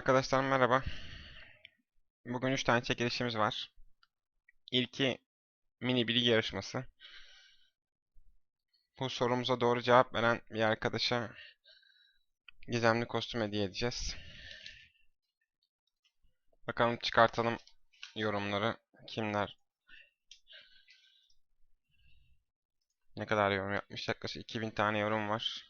Arkadaşlar merhaba. Bugün 3 tane çekilişimiz var. İlki mini bilgi yarışması. Bu sorumuza doğru cevap veren bir arkadaşa gizemli kostüm hediye edeceğiz. Bakalım çıkartalım yorumları. Kimler ne kadar yorum yapmış? Yaklaşık 2000 tane yorum var.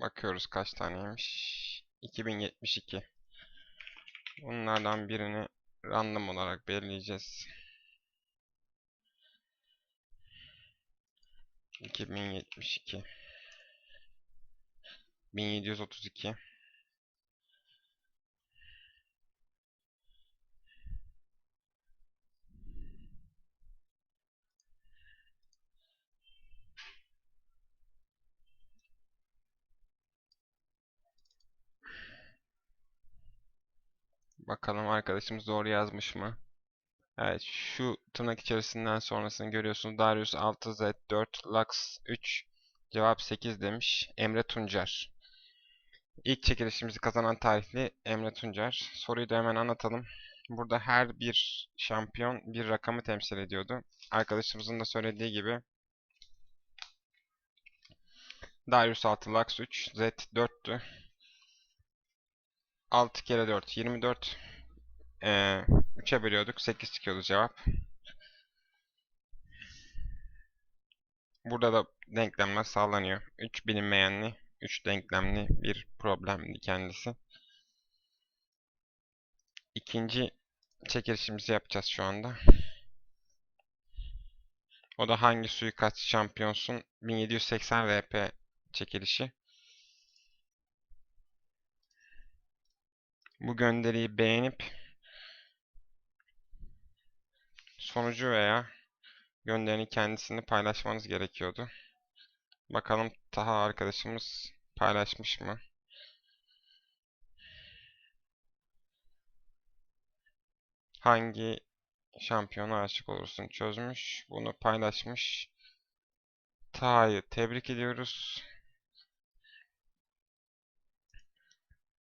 Bakıyoruz kaç taneymiş. 2072. Bunlardan birini random olarak belirleyeceğiz. 2072 1732 Bakalım arkadaşımız doğru yazmış mı? Evet şu tırnak içerisinden sonrasını görüyorsunuz. Darius 6 Z4 Lux 3 cevap 8 demiş. Emre Tuncer. İlk çekilişimizi kazanan tarihli Emre Tuncer. Soruyu da hemen anlatalım. Burada her bir şampiyon bir rakamı temsil ediyordu. Arkadaşımızın da söylediği gibi Darius 6 Lux 3 Z 4'tü. 6 kere 4 24 ee, 3'e bölüyorduk. 8 çıkıyordu cevap. Burada da denklemler sağlanıyor. 3 bilinmeyenli, 3 denklemli bir problemdi kendisi. İkinci çekilişimizi yapacağız şu anda. O da hangi suikast şampiyonsun 1780 RP çekilişi. Bu gönderiyi beğenip sonucu veya gönderinin kendisini paylaşmanız gerekiyordu. Bakalım Taha arkadaşımız paylaşmış mı? Hangi şampiyona aşık olursun çözmüş. Bunu paylaşmış. Taha'yı tebrik ediyoruz.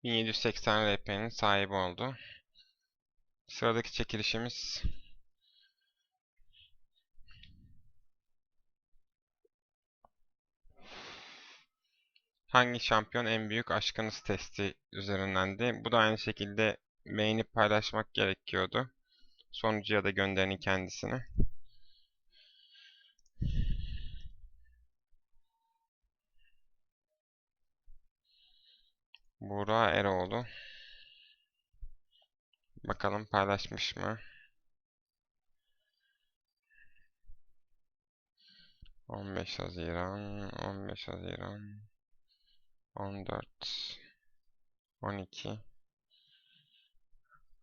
1780 RP'nin sahibi oldu. Sıradaki çekilişimiz Hangi şampiyon en büyük aşkınız testi üzerindendi. Bu da aynı şekilde beğenip paylaşmak gerekiyordu. Sonucuya da gönderin kendisini. Buğra Eroğlu. Bakalım paylaşmış mı? 15 Haziran, 15 Haziran, 14, 12,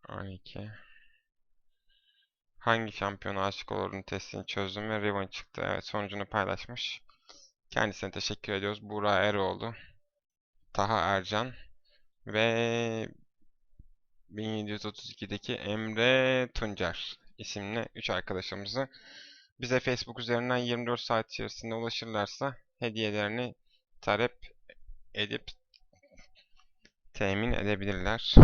12. Hangi şampiyona aşık olurdun testini çözdüm ve Riven çıktı. Evet sonucunu paylaşmış. Kendisine teşekkür ediyoruz. Buğra Eroğlu, Taha Ercan ve 1732'deki Emre Tuncer isimli 3 arkadaşımızı bize Facebook üzerinden 24 saat içerisinde ulaşırlarsa hediyelerini talep edip temin edebilirler.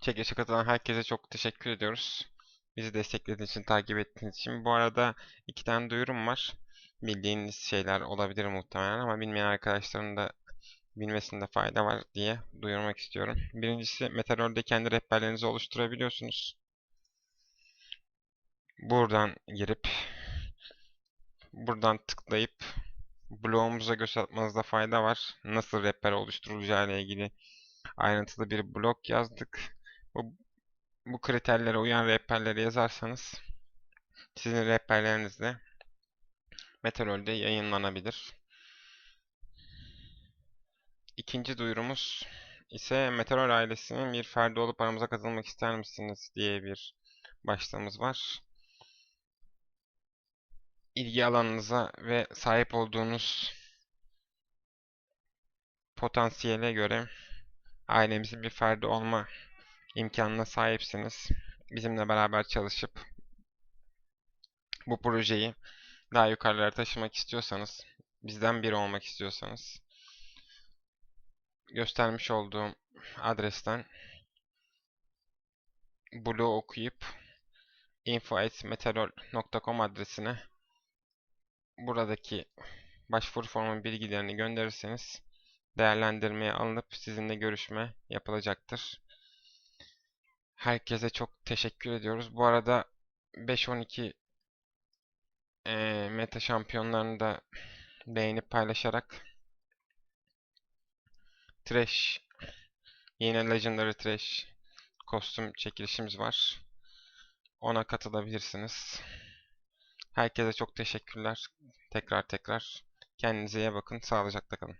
Çekilişe katılan herkese çok teşekkür ediyoruz. Bizi desteklediğiniz için, takip ettiğiniz için. Bu arada iki tane duyurum var. Bildiğiniz şeyler olabilir muhtemelen ama bilmeyen arkadaşların da bilmesinde fayda var diye duyurmak istiyorum. Birincisi Meteor'da kendi rehberlerinizi oluşturabiliyorsunuz. Buradan girip buradan tıklayıp blogumuza göz atmanızda fayda var. Nasıl rehber oluşturulacağı ile ilgili ayrıntılı bir blog yazdık. Bu, bu kriterlere uyan rehberleri yazarsanız sizin rehberleriniz de Meteor'da yayınlanabilir. İkinci duyurumuz ise Meteor ailesinin bir ferdi olup aramıza katılmak ister misiniz diye bir başlığımız var. İlgi alanınıza ve sahip olduğunuz potansiyele göre ailemizin bir ferdi olma imkanına sahipsiniz. Bizimle beraber çalışıp bu projeyi daha yukarılara taşımak istiyorsanız, bizden biri olmak istiyorsanız göstermiş olduğum adresten blog okuyup info.meteorol.com adresine buradaki başvuru formu bilgilerini gönderirseniz değerlendirmeye alınıp sizinle görüşme yapılacaktır. Herkese çok teşekkür ediyoruz. Bu arada 5-12 eee, meta şampiyonlarını da beğenip paylaşarak Trash yine Legendary Trash kostüm çekilişimiz var. Ona katılabilirsiniz. Herkese çok teşekkürler. Tekrar tekrar. Kendinize iyi bakın. Sağlıcakla kalın.